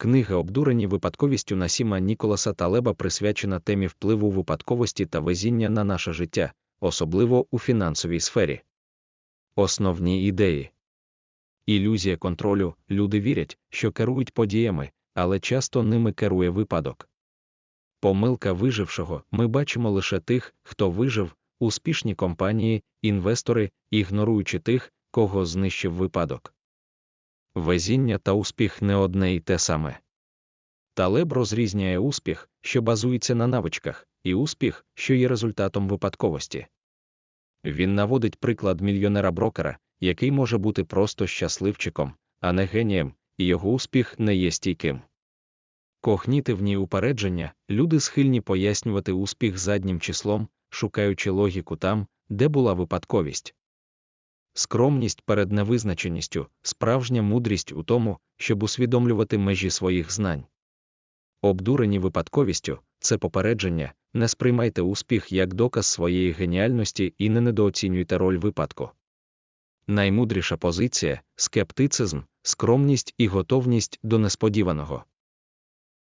Книга обдурені випадковістю Насіма Ніколаса Талеба присвячена темі впливу випадковості та везіння на наше життя, особливо у фінансовій сфері. Основні ідеї ілюзія контролю люди вірять, що керують подіями, але часто ними керує випадок. Помилка вижившого ми бачимо лише тих, хто вижив, успішні компанії, інвестори, ігноруючи тих, кого знищив випадок. Везіння та успіх не одне і те саме. Талеб розрізняє успіх, що базується на навичках, і успіх, що є результатом випадковості. Він наводить приклад мільйонера-брокера, який може бути просто щасливчиком, а не генієм, і його успіх не є стійким. Когнітивні упередження люди схильні пояснювати успіх заднім числом, шукаючи логіку там, де була випадковість. Скромність перед невизначеністю, справжня мудрість у тому, щоб усвідомлювати межі своїх знань. Обдурені випадковістю це попередження, не сприймайте успіх як доказ своєї геніальності і не недооцінюйте роль випадку. Наймудріша позиція скептицизм, скромність і готовність до несподіваного.